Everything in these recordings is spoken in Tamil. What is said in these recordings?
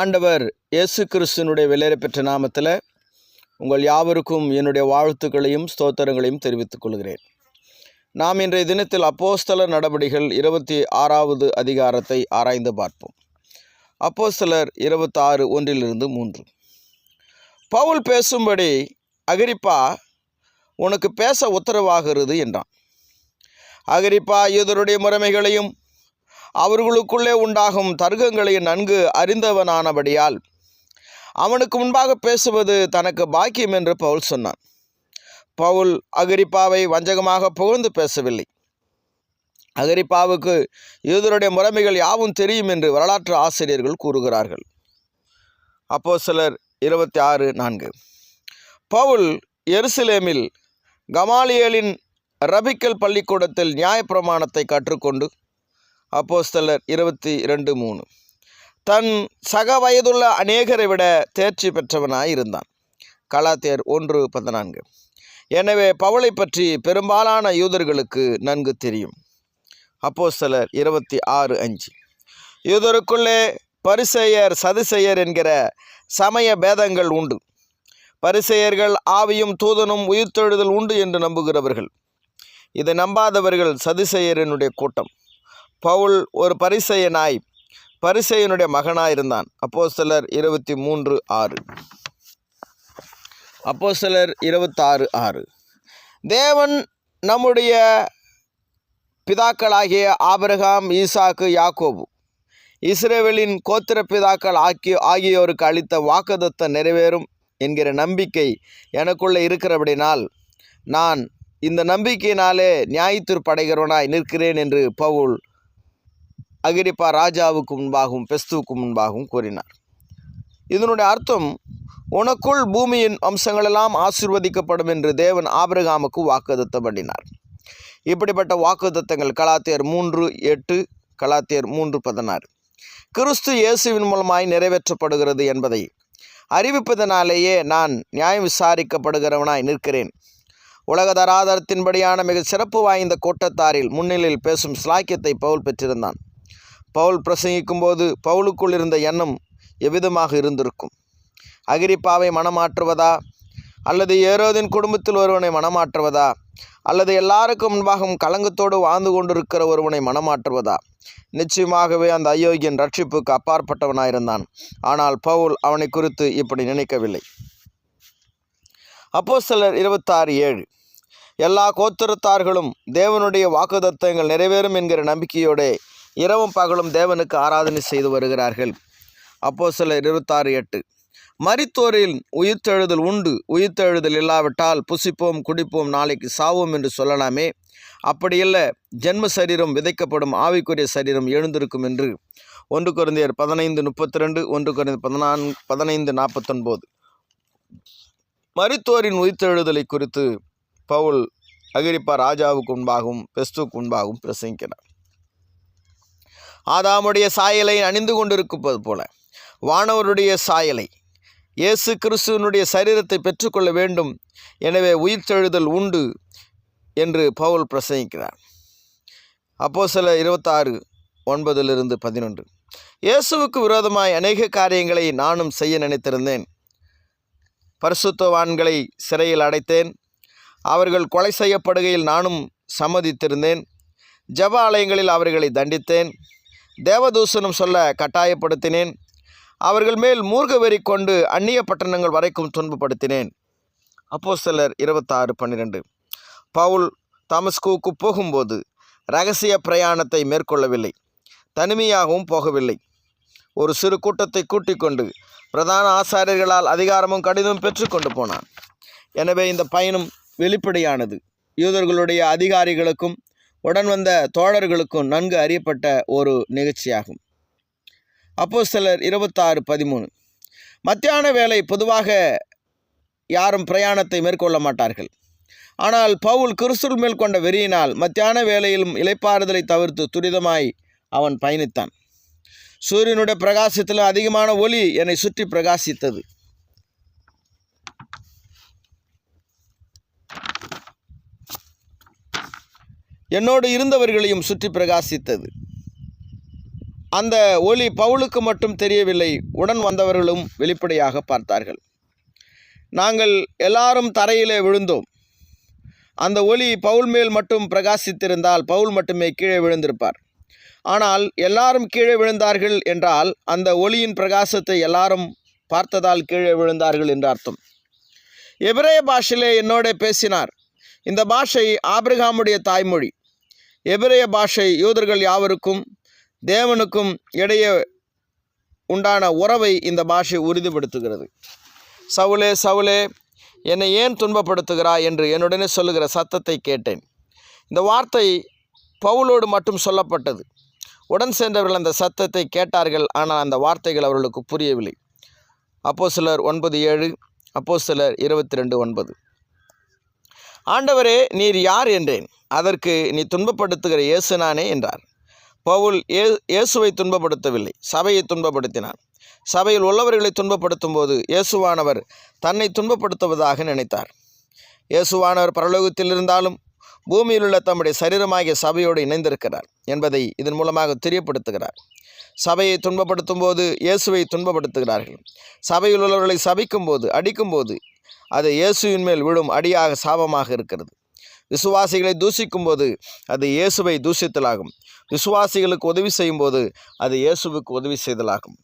ஆண்டவர் இயேசு கிறிஸ்துனுடைய விலையேற பெற்ற நாமத்தில் உங்கள் யாவருக்கும் என்னுடைய வாழ்த்துக்களையும் ஸ்தோத்திரங்களையும் தெரிவித்துக் கொள்கிறேன். நாம் இன்றைய தினத்தில் அப்போஸ்தலர் நடவடிகள் இருபத்தி ஆறாவது அதிகாரத்தை ஆராய்ந்து பார்ப்போம். அப்போஸ்தலர் இருபத்தாறு ஒன்றிலிருந்து மூன்று. பவுல் பேசும்படி அகிரிப்பா உனக்கு பேச உத்தரவாகிறது என்றான். அகிரிப்பா யூதருடைய முறைமைகளையும் அவர்களுக்குள்ளே உண்டாகும் தர்க்கங்களை நன்கு அறிந்தவனானபடியால் அவனுக்கு முன்பாக பேசுவது தனக்கு பாக்கியம் என்று பவுல் சொன்னான். பவுல் அகரிப்பாவை வஞ்சகமாக புகழ்ந்து பேசவில்லை. அகரிப்பாவுக்கு யூதருடைய முறைமைகள் யாவும் தெரியும் என்று வரலாற்று ஆசிரியர்கள் கூறுகிறார்கள். அப்போ சிலர் இருபத்தி ஆறு நான்கு. பவுல் எருசலேமில் கமாலியலின் ரபிக்கல் பள்ளிக்கூடத்தில் நியாயப்பிரமாணத்தை கற்றுக்கொண்டு அப்போஸ்தலர் இருபத்தி இரண்டு மூணு. தன் சக வயதுள்ள அநேகரை விட தேர்ச்சி பெற்றவனாய் இருந்தான். கலாத்தியர் ஒன்று பதினான்கு. எனவே பவுலை பற்றி பெரும்பாலான யூதர்களுக்கு நன்கு தெரியும். அப்போஸ்தலர் இருபத்தி ஆறு அஞ்சு. யூதருக்குள்ளே பரிசெயர் சதுசெயர் என்கிற சமய பேதங்கள் உண்டு. பரிசெயர்கள் ஆவியும் தூதனும் உயிர்த்தெழுதல் உண்டு என்று நம்புகிறவர்கள். இதை நம்பாதவர்கள் சதுசெயரனுடைய கூட்டம். பவுல் ஒரு பரிசெயனாய் பரிசெயனுடைய மகனாயிருந்தான். அப்போ சிலர் இருபத்தி மூன்று ஆறு. அப்போ சிலர் இருபத்தாறு ஆறு. தேவன் நம்முடைய பிதாக்களாகிய ஆபிரகாம் ஈசாக்கு யாக்கோபு இஸ்ரேவேலின் கோத்திர பிதாக்கள் ஆக்கி ஆகியோருக்கு அளித்த வாக்குதத்தை நிறைவேறும் என்கிற நம்பிக்கை எனக்குள்ளே இருக்கிறபடினால் நான் இந்த நம்பிக்கையினாலே நியாயத்திற்படைகிறவனாய் நிற்கிறேன் என்று பவுல் அகிரிப்பா ராஜாவுக்கு முன்பாகவும் பெஸ்துவுக்கு முன்பாகவும் கூறினார். இதனுடைய அர்த்தம் உனக்குள் பூமியின் அம்சங்களெல்லாம் ஆசிர்வதிக்கப்படும் என்று தேவன் ஆபிரகாமுக்கு வாக்குதத்தம் பண்ணினார் இப்படிப்பட்ட வாக்குதத்தங்கள் கலாத்தியர் மூன்று எட்டு கலாத்தியர் மூன்று பதினாறு. கிறிஸ்து இயேசுவின் மூலமாய் நிறைவேற்றப்படுகிறது என்பதை அறிவிப்பதனாலேயே நான் நியாயம் விசாரிக்கப்படுகிறவனாய் நிற்கிறேன். உலக தராதரத்தின்படியான மிக சிறப்பு வாய்ந்த கூட்டத்தாரில் முன்னிலையில் பேசும் ஸ்லாக்கியத்தை பவுல் பெற்றிருந்தான். பவுல் பிரசங்கிக்கும் போது பவுலுக்குள் இருந்த எண்ணம் எவ்விதமாக இருந்திருக்கும்? அகிரிப்பாவை மனமாற்றுவதா? அல்லது ஏரோதின் குடும்பத்தில் ஒருவனை மனமாற்றுவதா? அல்லது எல்லாருக்கும் முன்பாகவும் கலங்கத்தோடு வாழ்ந்து கொண்டிருக்கிற ஒருவனை மனமாற்றுவதா? நிச்சயமாகவே அந்த அயோக்கியன் ரட்சிப்புக்கு அப்பாற்பட்டவனாயிருந்தான். ஆனால் பவுல் அவனை குறித்து இப்படி நினைக்கவில்லை. அப்போ சிலர் இருபத்தாறு ஏழு. எல்லா கோத்திரத்தார்களும் தேவனுடைய வாக்குதத்தங்கள் நிறைவேறும் என்கிற நம்பிக்கையோடு இரவும் பகலும் தேவனுக்கு ஆராதனை செய்து வருகிறார்கள். அப்போ சில இருபத்தாறு எட்டு. மரித்தோரில் உயிர்த்தெழுதல் உண்டு. உயிர்த்தெழுதல் இல்லாவிட்டால் புசிப்போம் குடிப்போம் நாளைக்கு சாவோம் என்று சொல்லலாமே. அப்படியல்ல ஜென்ம சரீரம் விதைக்கப்படும் ஆவிக்குரிய சரீரம் எழுந்திருக்கும் என்று. ஒன்று குறைந்தையர் பதினைந்து முப்பத்தி ரெண்டு ஒன்று குறைந்த பதினான் பதினைந்து நாற்பத்தொன்பது. மரித்தோரின் உயிர்த்தெழுதலை குறித்து பவுல் அகிரிப்பா ராஜாவுக்கு முன்பாகவும் பெஸ்துக்கு முன்பாகவும் பிரசங்கிக்கிறார். ஆதாமுடைய சாயலை அணிந்து கொண்டிருப்பது போல. வானவருடைய சாயலை இயேசு கிறிஸ்துவனுடைய சரீரத்தை பெற்றுக்கொள்ள வேண்டும். எனவே உயிர்த்தெழுதல் உண்டு என்று பவுல் பிரசங்கிக்கிறார். அப்போ சில இருபத்தாறு ஒன்பதிலிருந்து பதினொன்று. இயேசுவுக்கு விரோதமாய் அநேக காரியங்களை நானும் செய்ய நினைத்திருந்தேன். பரிசுத்தவான்களை சிறையில் அடைத்தேன். அவர்கள் கொலை செய்யப்படுகையில் நானும் சம்மதித்திருந்தேன். ஜப ஆலயங்களில் அவர்களை தண்டித்தேன். தேவதூசனம் சொல்ல கட்டாயப்படுத்தினேன். அவர்கள் மேல் மூர்கவெறி கொண்டு அந்நிய பட்டணங்கள் வரைக்கும் துன்பப்படுத்தினேன். அப்போ சிலர் இருபத்தாறு பன்னிரெண்டு. பவுல் தாமஸ்கூக்கு போகும்போது ரகசிய பிரயாணத்தை மேற்கொள்ளவில்லை. தனிமையாகவும் போகவில்லை. ஒரு சிறு கூட்டத்தை கூட்டிக் கொண்டு பிரதான ஆசாரியர்களால் அதிகாரமும் கடிதமும் பெற்றுக்கொண்டு போனான். எனவே இந்த பயணம் வெளிப்படையானது. யூதர்களுடைய அதிகாரிகளுக்கும் உடன் வந்த தோழர்களுக்கும் நன்கு அறியப்பட்ட ஒரு நிகழ்ச்சியாகும். அப்போ சிலர் இருபத்தாறு பதிமூணு. மத்தியான வேலை பொதுவாக யாரும் பிரயாணத்தை மேற்கொள்ள மாட்டார்கள். ஆனால் பவுல் கிறிஸ்துள் மேல் கொண்ட வெறியினால் மத்தியான வேலையிலும் இலைப்பாறுதலை தவிர்த்து துரிதமாய் அவன் பயணித்தான். சூரியனுடைய பிரகாசத்தில் அதிகமான ஒளி என்னை சுற்றி பிரகாசித்தது. என்னோடு இருந்தவர்களையும் சுற்றி பிரகாசித்தது. அந்த ஒளி பவுலுக்கு மட்டும் தெரியவில்லை உடன் வந்தவர்களும் வெளிப்படையாக பார்த்தார்கள். நாங்கள் எல்லாரும் தரையிலே விழுந்தோம். அந்த ஒளி பவுல் மேல் மட்டும் பிரகாசித்திருந்தால் பவுல் மட்டுமே கீழே விழுந்திருப்பார். ஆனால் எல்லாரும் கீழே விழுந்தார்கள் என்றால் அந்த ஒளியின் பிரகாசத்தை எல்லாரும் பார்த்ததால் கீழே விழுந்தார்கள் என்று அர்த்தம். எபிரேய பாஷையிலே என்னோட பேசினார். இந்த பாஷை ஆபிரகாமுடைய தாய்மொழி. எபிரேய பாஷை யூதர்கள் யாவருக்கும் தேவனுக்கும் இடையே உண்டான உறவை இந்த பாஷை உறுதிப்படுத்துகிறது. சவுலே சவுலே என்னை ஏன் துன்பப்படுத்துகிறாய்? என்று என்னுடனே சொல்லுகிற சத்தத்தை கேட்டேன். இந்த வார்த்தை பவுலோடு மட்டும் சொல்லப்பட்டது. உடன் சென்றவர்கள் அந்த சத்தத்தை கேட்டார்கள் ஆனால் அந்த வார்த்தைகள் அவர்களுக்கு புரியவில்லை. அப்போ சிலர் ஒன்பது ஏழு அப்போ சிலர் இருபத்தி ரெண்டு ஒன்பது. ஆண்டவரே நீர் யார்? என்றேன். அதற்கு நீ துன்பப்படுத்துகிற இயேசு நானே என்றார். பவுல் ஏ இயேசுவை துன்பப்படுத்தவில்லை சபையை துன்பப்படுத்தினான். சபையில் உள்ளவர்களை துன்பப்படுத்தும் போது இயேசுவானவர் தன்னை துன்பப்படுத்துவதாக நினைத்தார். இயேசுவானவர் பரலோகத்தில் இருந்தாலும் பூமியில் உள்ள தம்முடைய சரீரமாகிய சபையோடு இணைந்திருக்கிறார் என்பதை இதன் மூலமாக தெரியப்படுத்துகிறார். சபையை துன்பப்படுத்தும் போது இயேசுவை துன்பப்படுத்துகிறார்கள். சபையில் உள்ளவர்களை சபிக்கும் போது அடிக்கும்போது அது இயேசுவின் மேல் விழும் அடியாக சாபமாக இருக்கிறது. விசுவாசிகளை தூசிக்கும் போது அது இயேசுவை தூசித்தலாகும் விசுவாசிகளுக்கு உதவி செய்யும் போது அது இயேசுவுக்கு உதவி செய்தலாகும்.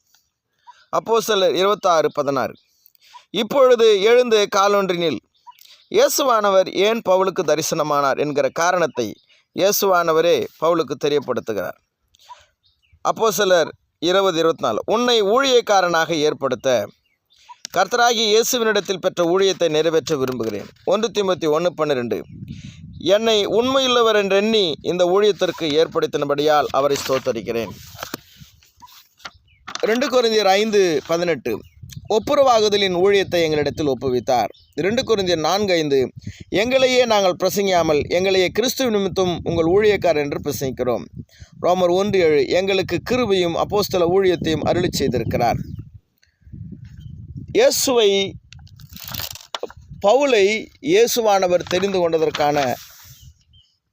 அப்போ சிலர் இருபத்தாறு பதினாறு. இப்பொழுது எழுந்து காலொன்றினில் இயேசுவானவர் ஏன் பவுலுக்கு தரிசனமானார்? என்கிற காரணத்தை இயேசுவானவரே பவுலுக்கு தெரியப்படுத்துகிறார். அப்போ சிலர் இருபது இருபத்தி நாலு உன்னை ஊழியக்காரனாக ஏற்படுத்த கர்த்தராகி இயேசுவினிடத்தில் பெற்ற ஊழியத்தை நிறைவேற்ற விரும்புகிறேன். ஒன்று திமுத்தி ஒன்று பன்னிரெண்டு. என்னை உண்மையுள்ளவர் என்றெண்ணி இந்த ஊழியத்திற்கு ஏற்படுத்தினபடியால் அவரை ஸ்தோத்தரிக்கிறேன். ரெண்டு குருந்தியர் ஐந்து பதினெட்டு. ஒப்புரவாகுதலின் ஊழியத்தை எங்களிடத்தில் ஒப்புவித்தார். இரண்டு குறைந்தியர் நான்கு ஐந்து. எங்களையே நாங்கள் பிரசங்கியாமல் எங்களையே கிறிஸ்துவ நிமித்தம் உங்கள் ஊழியக்கார் என்று பிரசங்கிக்கிறோம். ரோமர் ஒன்று ஏழு. எங்களுக்கு கிருபையும் அப்போஸ்தல ஊழியத்தையும் அருளி செய்திருக்கிறார். இயேசுவை பவுலை இயேசுவானவர் தெரிந்து கொண்டதற்கான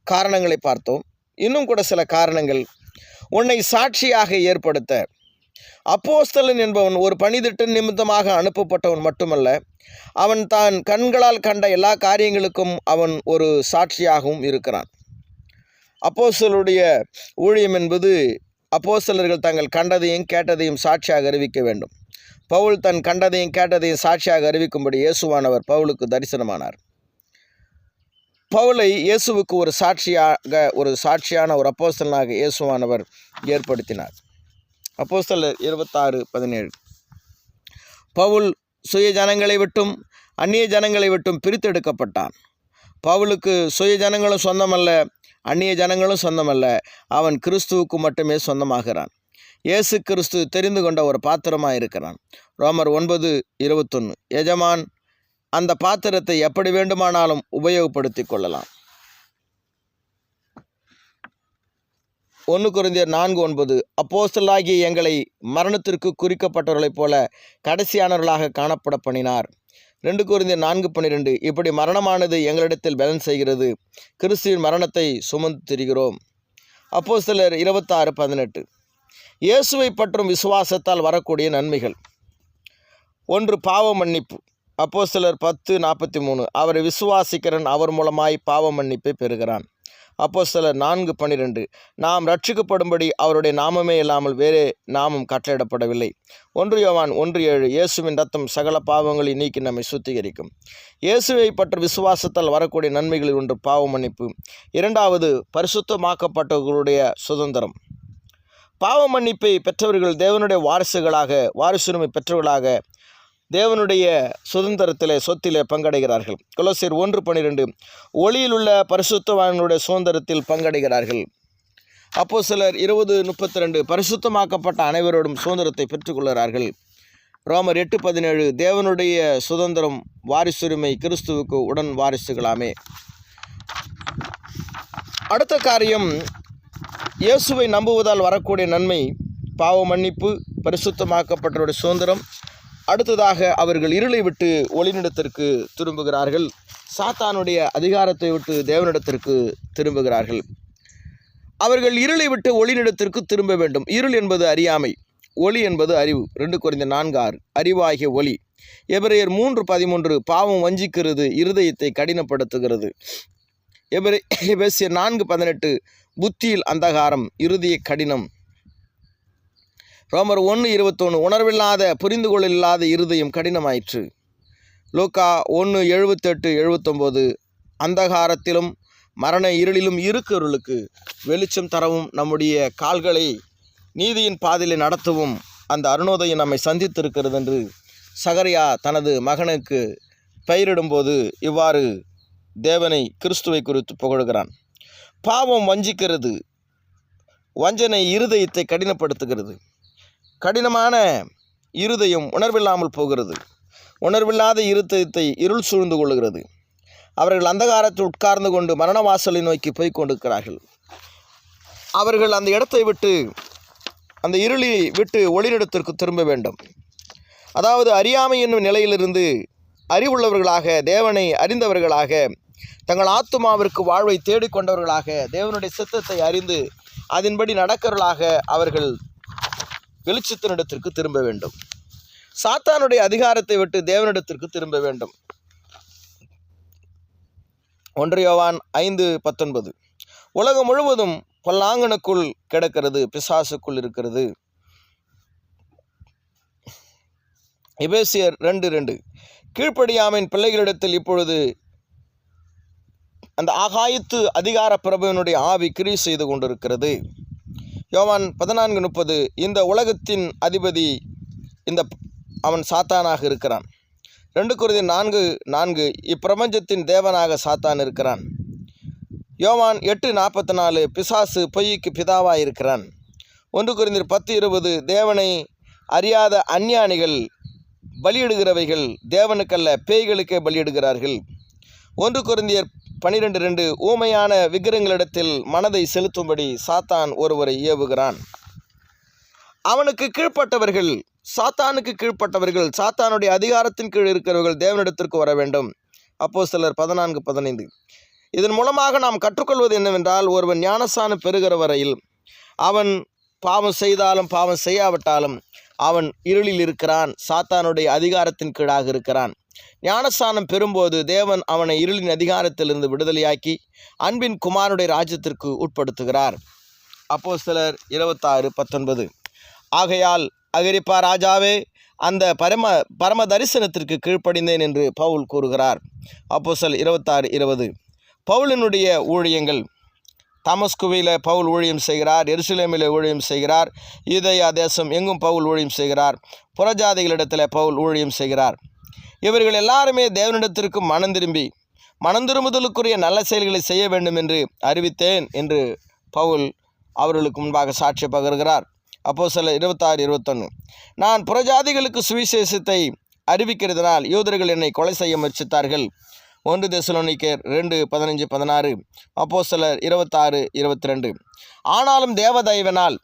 காரணங்களை பார்த்தோம். இன்னும் கூட சில காரணங்கள் உன்னை சாட்சியாக ஏற்படுத்த. அப்போஸ்தலன் என்பவன் ஒரு பணிதிட்ட நிமித்தமாக அனுப்பப்பட்டவன் மட்டுமல்ல அவன் தான் கண்களால் கண்ட எல்லா காரியங்களுக்கும் அவன் ஒரு சாட்சியாகவும் இருக்கிறான். அப்போஸ்தலருடைய ஊழியம் என்பது அப்போஸ்தலர்கள் தங்கள் கண்டதையும் கேட்டதையும் சாட்சியாக அறிவிக்க வேண்டும். பவுல் தன் கண்டதையும் கேட்டதையும் சாட்சியாக அறிவிக்கும்படி இயேசுவானவர் பவுலுக்கு தரிசனமானார். பவுலை இயேசுவுக்கு ஒரு சாட்சியாக ஒரு சாட்சியான ஒரு அப்போஸ்தலனாக இயேசுவானவர் ஏற்படுத்தினார். அப்போஸ்தலர் இருபத்தாறு பதினேழு. பவுல் சுய ஜனங்களை விட்டும் அந்நிய ஜனங்களை விட்டும் பிரித்தெடுக்கப்பட்டான். பவுலுக்கு சுய ஜனங்களும் சொந்தமல்ல அந்நிய ஜனங்களும் சொந்தமல்ல அவன் கிறிஸ்துவுக்கு மட்டுமே சொந்தமாகிறான். இயேசு கிறிஸ்து தெரிந்து கொண்ட ஒரு பாத்திரமாக இருக்கிறான். ரோமர் ஒன்பது இருபத்தொன்று எஜமான் அந்த பாத்திரத்தை எப்படி வேண்டுமானாலும் உபயோகப்படுத்தி கொள்ளலாம். ஒன்று குருந்தியர் நான்கு ஒன்பது. அப்போஸ்தலாகிய எங்களை மரணத்திற்கு குறிக்கப்பட்டவர்களைப் போல கடைசியானவர்களாக காணப்பட பண்ணினார். ரெண்டு குருந்தியர் நான்கு பன்னிரெண்டு. இப்படி மரணமானது எங்களிடத்தில் பலன் செய்கிறது. கிறிஸ்துவின் மரணத்தை சுமந்து திரிகிறோம். அப்போஸ்தலர் இருபத்தாறு பதினெட்டு. இயேசுவை பற்றும் விசுவாசத்தால் வரக்கூடிய நன்மைகள். ஒன்று பாவ மன்னிப்பு. அப்போ சிலர் பத்து நாற்பத்தி மூணு. அவரை விசுவாசிக்கிறன் அவர் மூலமாய் பாவ மன்னிப்பை பெறுகிறான். அப்போ சிலர் நான்கு பன்னிரெண்டு நாம் ரட்சிக்கப்படும்படி அவருடைய நாமமே இல்லாமல் வேறே நாமம் கட்டளையிடப்படவில்லை. ஒன்று யோவான் ஒன்று ஏழு. இயேசுவின் ரத்தம் சகல பாவங்களை நீக்கி நம்மை சுத்திகரிக்கும். இயேசுவை பற்ற விசுவாசத்தால் வரக்கூடிய நன்மைகளில் ஒன்று பாவ மன்னிப்பு. இரண்டாவது பரிசுத்தமாக்கப்பட்டவர்களுடைய சுதந்திரம். பாவ மன்னிப்பை பெற்றவர்கள் தேவனுடைய வாரிசுகளாக வாரிசுரிமை பெற்றவர்களாக தேவனுடைய சுதந்திரத்திலே சொத்திலே பங்கடைகிறார்கள். கொலோசியர் ஒன்று பன்னிரெண்டு ஒளியில் உள்ள பரிசுத்தவான்களுடைய சுதந்திரத்தில் பங்கடைகிறார்கள். அப்போ சிலர் இருபது முப்பத்தி ரெண்டு பரிசுத்தமாக்கப்பட்ட அனைவரோடும் சுதந்திரத்தை பெற்றுக்கொள்கிறார்கள். ரோமர் எட்டு பதினேழு தேவனுடைய சுதந்திரம் வாரிசுரிமை கிறிஸ்துவுக்கு உடன் வாரிசுகளாமே. அடுத்த காரியம் இயேசுவை நம்புவதால் வரக்கூடிய நன்மை பாவ மன்னிப்பு பரிசுத்தமாக்கப்பட்டவருடைய சுதந்திரம் அடுத்ததாக அவர்கள் இருளை விட்டு ஒளிநிடத்திற்கு திரும்புகிறார்கள். சாத்தானுடைய அதிகாரத்தை விட்டு தேவனிடத்திற்கு திரும்புகிறார்கள். அவர்கள் இருளை விட்டு ஒளிநிடத்திற்கு திரும்ப வேண்டும். இருள் என்பது அறியாமை ஒளி என்பது அறிவு. ரெண்டு குறைந்த நான்கு ஆறு. அறிவாகிய ஒளி. எபிரேயர் மூன்று பதிமூன்று பாவம் வஞ்சிக்கிறது இருதயத்தை கடினப்படுத்துகிறது. எபிரே எபேசியர் நான்கு பதினெட்டு புத்தியில் அந்தகாரம் இறுதிய கடினம். ரோமர் ஒன்று இருபத்தொன்று உணர்வில்லாத புரிந்து கொள்ளில்லாத இருதயம் கடினமாயிற்று. லூக்கா ஒன்று எழுபத்தெட்டு எழுபத்தொம்போது அந்தகாரத்திலும் மரண இருளிலும் இருக்கருளுக்கு வெளிச்சம் தரவும் நம்முடைய கால்களை நீதியின் பாதையில் நடத்தவும் அந்த அருணோதயம் நம்மை சந்தித்திருக்கிறது என்று சகரியா தனது மகனுக்கு பெயரிடும்போது இவ்வாறு தேவனை கிறிஸ்துவை குறித்து புகழுகிறான். பாவம் வஞ்சிக்கிறது. வஞ்சனை இருதயத்தை கடினப்படுத்துகிறது. கடினமான இருதயம் உணர்வில்லாமல் போகிறது. உணர்வில்லாத இருதயத்தை இருள் சூழ்ந்து கொள்கிறது. அவர்கள் அந்தகாரத்தில் உட்கார்ந்து கொண்டு மரண வாசலை நோக்கி போய் கொண்டிருக்கிறார்கள். அவர்கள் அந்த இடத்தை விட்டு அந்த இருளை விட்டு ஒளிரிடத்திற்கு திரும்ப வேண்டும். அதாவது அறியாமை என்னும் நிலையிலிருந்து அறிவுள்ளவர்களாக தேவனை அறிந்தவர்களாக தங்கள் ஆத்துமாவிற்கு வாழ்வை தேடிக்கொண்டவர்களாக தேவனுடைய சித்தத்தை அறிந்து அதன்படி நடக்கிறவர்களாக அவர்கள் வெளிச்சத்தினிடத்திற்கு திரும்ப வேண்டும். சாத்தானுடைய அதிகாரத்தை விட்டு தேவனிடத்திற்கு திரும்ப வேண்டும். ஒன்றியோவான் ஐந்து பத்தொன்பது. உலகம் முழுவதும் பொல்லாங்கனுக்குள் கிடக்கிறது பிசாசுக்குள் இருக்கிறது. எபேசியர் ரெண்டு ரெண்டு. கீழ்ப்படியாமையின் பிள்ளைகளிடத்தில் இப்பொழுது அந்த ஆகாயத்து அதிகார பிரபுவினுடைய ஆவி கிரி செய்து கொண்டிருக்கிறது. யோவான் பதினான்கு முப்பது இந்த உலகத்தின் அதிபதி இந்த அவன் சாத்தானாக இருக்கிறான். ரெண்டு குருதி நான்கு நான்கு இப்பிரபஞ்சத்தின் தேவனாக சாத்தான் இருக்கிறான். யோவான் எட்டு நாற்பத்தி நாலு பிசாசு பொய்க்கு பிதாவாக இருக்கிறான். ஒன்று குறைந்தர் பத்து இருபது தேவனை அறியாத அஞ்ஞானிகள் பலியிடுகிறவைகள் தேவனுக்கல்ல பேய்களுக்கே பலியிடுகிறார்கள். ஒன்று குருந்தியர் பனிரெண்டு ரெண்டு ஊமையான விக்கிரங்களிடத்தில் மனதை செலுத்தும்படி சாத்தான் ஒருவரை ஏவுகிறான். அவனுக்கு கீழ்ப்பட்டவர்கள் சாத்தானுக்கு கீழ்ப்பட்டவர்கள் சாத்தானுடைய அதிகாரத்தின் கீழ் இருக்கிறவர்கள் தேவனிடத்திற்கு வர வேண்டும். அப்போ சிலர் பதினான்கு பதினைந்து. இதன் மூலமாக நாம் கற்றுக்கொள்வது என்னவென்றால் ஒருவன் ஞானசானம் பெறுகிற வரையில் அவன் பாவம் செய்தாலும் பாவம் செய்யாவிட்டாலும் அவன் இருளில் இருக்கிறான் சாத்தானுடைய அதிகாரத்தின் கீழாக இருக்கிறான். ஞானஸ்தானம் பெறும்போது தேவன் அவனை இருளின் அதிகாரத்திலிருந்து விடுதலையாக்கி அன்பின் குமாரனுடைய ராஜ்யத்திற்கு உட்படுத்துகிறார். அப்போ சிலர் இருபத்தாறு பத்தொன்பது. ஆகையால் அகிரிப்பா ராஜாவே அந்த பரம பரம தரிசனத்திற்கு கீழ்ப்படிந்தேன் என்று பவுல் கூறுகிறார். அப்போ சில இருபத்தாறு இருபது. பவுலினுடைய ஊழியங்கள். தமஸ்குவியில் பவுல் ஊழியம் செய்கிறார் எருசலேமில் ஊழியம் செய்கிறார் யூதயா தேசம் எங்கும் பவுல் ஊழியம் செய்கிறார் புறஜாதிகளிடத்தில் பவுல் ஊழியம் செய்கிறார். இவர்கள் எல்லாருமே தேவனிடத்திற்கு மனம் திரும்பி மனம் திரும்புதலுக்குரிய நல்ல செயல்களை செய்ய வேண்டும் என்று அறிவித்தேன் என்று பவுல் அவர்களுக்கு முன்பாக சாட்சி பகர்கிறார். அப்போ சில இருபத்தாறு இருபத்தொன்று நான் புறஜாதிகளுக்கு சுவிசேஷத்தை அறிவிக்கிறதுனால் யூதர்கள் என்னை கொலை செய்ய முயற்சித்தார்கள். ஒன்று தெசலோனிக்கேர் ரெண்டு பதினஞ்சு பதினாறு. அப்போ சிலர் இருபத்தாறு இருபத்தி ரெண்டு ஆனாலும் தேவதயவனால்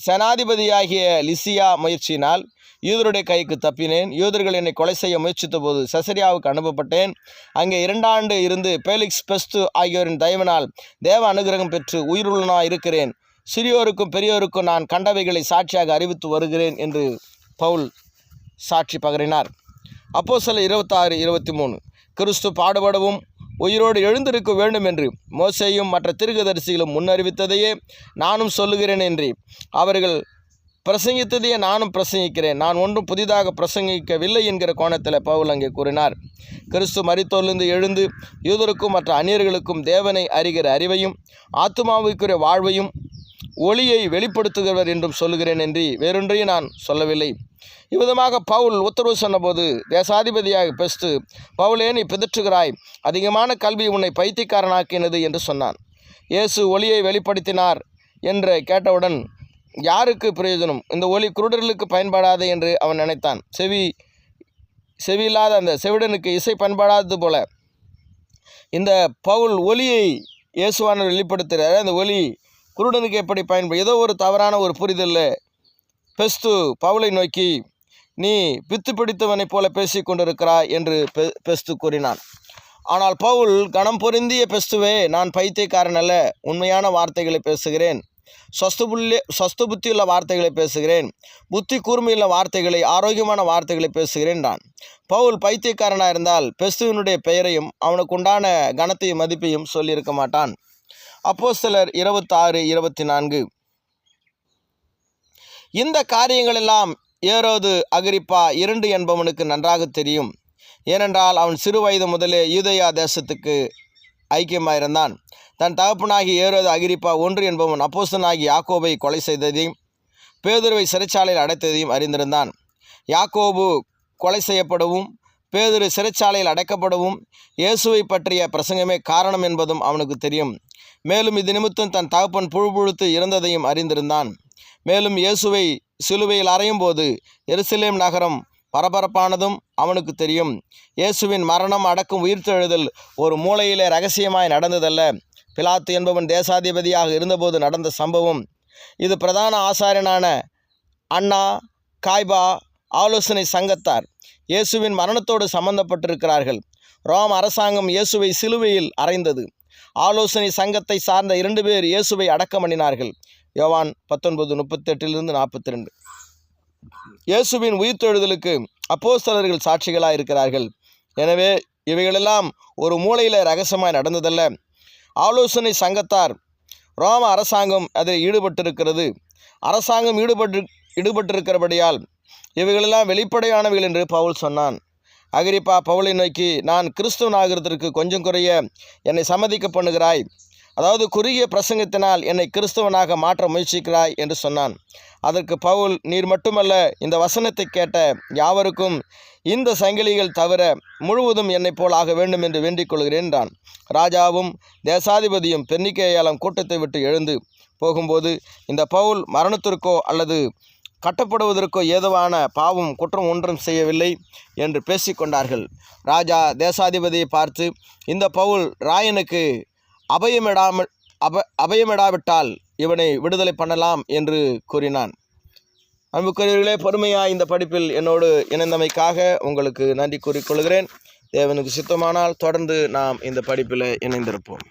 சேனாதிபதியாகிய லிசியா முயற்சியினால் யூதருடைய கைக்கு தப்பினேன். யூதர்கள் என்னை கொலை செய்ய முயற்சித்த போது சசரியாவுக்கு அனுப்பப்பட்டேன். அங்கே இரண்டாண்டு இருந்து பேலிக்ஸ் பெஸ்து ஆகியோரின் தயவினால் தேவ அனுகிரகம் பெற்று உயிருள்ளனா இருக்கிறேன். சிறியோருக்கும் பெரியோருக்கும் நான் கண்டவைகளை சாட்சியாக அறிவித்து வருகிறேன் என்று பவுல் சாட்சி பகரினார். அப்போ சில இருபத்தாறு இருபத்தி மூணு கிறிஸ்து பாடுபடவும் உயிரோடு எழுந்திருக்க வேண்டும் என்று மோசையும் மற்ற திருகதரிசிகளும் முன்னறிவித்ததையே நானும் சொல்லுகிறேன் என்று அவர்கள் பிரசங்கித்ததையே நானும் பிரசங்கிக்கிறேன். நான் ஒன்றும் புதிதாக பிரசங்கிக்கவில்லை என்கிற கோணத்தில் பவுல் அங்கே கூறினார். கிறிஸ்து மறித்தொழுந்து எழுந்து யூதருக்கும் மற்ற அந்நியர்களுக்கும் தேவனை அறிகிற அறிவையும் ஆத்துமாவுக்குரிய வாழ்வையும் ஒளியை வெளிப்படுத்துகிறவர் என்றும் சொல்லுகிறேன் என்று வேறொன்றையும் நான் சொல்லவில்லை. இவ்விதமாக பவுல் உத்தரவு சொன்னபோது தேசாதிபதியாக பெஸ்து பவுலே நீ பிதற்றுகிறாய்? அதிகமான கல்வி உன்னை பைத்தியக்காரனாக்கினது என்று சொன்னான். இயேசு ஒளியை வெளிப்படுத்தினார் என்று கேட்டவுடன் யாருக்கு பிரயோஜனம்? இந்த ஒளி குருடர்களுக்கு பயன்படாது என்று அவன் நினைத்தான். செவி செவியில்லாத அந்த செவிடனுக்கு இசை பயன்படாதது போல. இந்த பவுல் ஒளியை இயேசுவான வெளிப்படுத்துகிறார் அந்த ஒளி குருடனுக்கு எப்படி பயன்படும் ஏதோ ஒரு தவறான ஒரு புரிதலில். பெஸ்து பவுலை நோக்கி நீ பித்து பிடித்தவனைப் போல பேசிக் கொண்டிருக்கிறாய் என்று பெ பெஸ்து கூறினான். ஆனால் பவுல் கணம் பொருந்திய பெஸ்துவே நான் பைத்தியக்காரன் அல்ல. உண்மையான வார்த்தைகளை பேசுகிறேன். சொஸ்து புள்ளி புத்தியுள்ள வார்த்தைகளை பேசுகிறேன். புத்தி கூர்மையுள்ள வார்த்தைகளை ஆரோக்கியமான வார்த்தைகளை பேசுகிறேன் நான் பவுல் பைத்தியக்காரனாக இருந்தால் பெஸ்துவினுடைய பெயரையும் அவனுக்கு உண்டான கனத்தையும் மதிப்பையும் சொல்லியிருக்க மாட்டான். அப்போ சிலர் இருபத்தாறு இருபத்தி நான்கு இந்த காரியங்களெல்லாம் ஏரோது அகிரிப்பா இரண்டு என்பவனுக்கு நன்றாக தெரியும். ஏனென்றால் அவன் சிறு வயது முதலே யூதயா தேசத்துக்கு ஐக்கியமாயிருந்தான். தன் தகப்பனாகி ஏரோது அகிரிப்பா ஒன்று என்பவன் அப்போசனாகி யாக்கோபை கொலை செய்ததையும் பேதுருவை சிறைச்சாலையில் அடைத்ததையும் அறிந்திருந்தான். யாக்கோபு கொலை செய்யப்படவும் பேதுரு சிறைச்சாலையில் அடைக்கப்படவும் இயேசுவை பற்றிய பிரசங்கமே காரணம் என்பதும் அவனுக்கு தெரியும். மேலும் இது நிமித்தம் தன் தகப்பன் புழுபுழுத்து இறந்ததையும் அறிந்திருந்தான். மேலும் இயேசுவை சிலுவையில் அறையும் போது எருசலேம் நகரம் பரபரப்பானதும் அவனுக்கு தெரியும். இயேசுவின் மரணம் அடக்கும் உயிர்த்தெழுதல் ஒரு மூளையிலே ரகசியமாய் நடந்ததல்ல. பிலாத்து என்பவன் தேசாதிபதியாக இருந்தபோது நடந்த சம்பவம். இது பிரதான ஆசாரியனான அண்ணா காய்பா ஆலோசனை சங்கத்தார். இயேசுவின் மரணத்தோடு சம்பந்தப்பட்டிருக்கிறார்கள். ரோம் அரசாங்கம் இயேசுவை சிலுவையில் அறைந்தது. ஆலோசனை சங்கத்தை சார்ந்த இரண்டு பேர் இயேசுவை அடக்கம் யோவான் பத்தொன்பது முப்பத்தெட்டிலிருந்து நாற்பத்தி ரெண்டு இயேசுவின் உயிர்த்தெழுதலுக்கு அப்போஸ்தலர்கள் சாட்சிகளாக இருக்கிறார்கள் எனவே இவைகளெல்லாம் ஒரு மூலையில் ரகசியமாய் நடந்ததல்ல. ஆலோசனை சங்கத்தார். ரோம அரசாங்கம் அதில் ஈடுபட்டிருக்கிறது. அரசாங்கம் ஈடுபட்டு ஈடுபட்டிருக்கிறபடியால் இவைகளெல்லாம் வெளிப்படையானவைகள் என்று பவுல் சொன்னான். அகிரிப்பா பவுலை நோக்கி நான் கிறிஸ்துவனாகிறதற்கு கொஞ்சம் குறைய என்னை சம்மதிக்க பண்ணுகிறாய். அதாவது குறுகிய பிரசங்கத்தினால் என்னை கிறிஸ்தவனாக மாற்ற முயற்சிக்கிறாய் என்று சொன்னான். அதற்கு பவுல் நீர் மட்டுமல்ல இந்த வசனத்தை கேட்ட யாவருக்கும் இந்த சங்கிலிகள் தவிர முழுவதும் என்னைப் போல் ஆக வேண்டும் என்று வேண்டிக் கொள்கிறேன் என்றான். ராஜாவும் தேசாதிபதியும் பெண்ணிக்கையாளம் கூட்டத்தை விட்டு எழுந்து போகும்போது இந்த பவுல் மரணத்திற்கோ அல்லது கட்டப்படுவதற்கோ ஏதுவான பாவம் குற்றம் ஒன்றும் செய்யவில்லை என்று பேசிக்கொண்டார்கள் ராஜா தேசாதிபதியை பார்த்து இந்த பவுல் ராயனுக்கு அபயமிடாமல் அப அபயமிடாவிட்டால் இவனை விடுதலை பண்ணலாம் என்று கூறினான். அன்புக்குரியவர்களே பொறுமையாக இந்த படிப்பில் என்னோடு இணைந்தமைக்காக உங்களுக்கு நன்றி கூறிக்கொள்கிறேன். தேவனுக்கு சித்தமானால் தொடர்ந்து நாம் இந்த படிப்பில் இணைந்திருப்போம்.